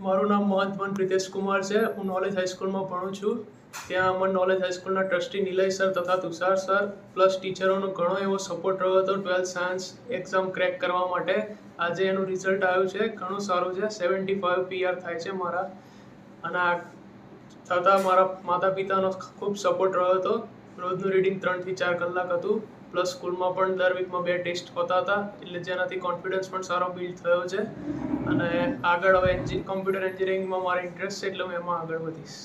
મારું નામ મહંતમન પ્રિતેશ કુમાર છે. હું નોલેજ હાઈસ્કૂલમાં ભણું છું. ત્યાં અમર નોલેજ હાઈસ્કૂલના ટ્રસ્ટી નિલય સર તથા તુષાર સર, પ્લસ ટીચરોનો ઘણો એવો સપોર્ટ રહ્યો હતો ટ્વેલ્થ સાયન્સ એક્ઝામ ક્રેક કરવા માટે. આજે એનું રિઝલ્ટ આવ્યું છે. ઘણું સારું છે. સેવન્ટી ફાઇવ પીઆર થાય છે મારા. અને આ થતાં મારા માતા પિતાનો ખૂબ સપોર્ટ રહ્યો હતો. રોજનું રીડિંગ ત્રણથી ચાર કલાક હતું. પ્લસ સ્કૂલમાં પણ દર વીકમાં બે ટેસ્ટ હોતા હતા, એટલે જેનાથી કોન્ફિડન્સ પણ સારો બિલ્ડ થયો છે. અને આગળ હવે કમ્પ્યુટર એન્જિનિયરિંગમાં મારો ઇન્ટરેસ્ટ છે, એટલે હું એમાં આગળ વધીશ.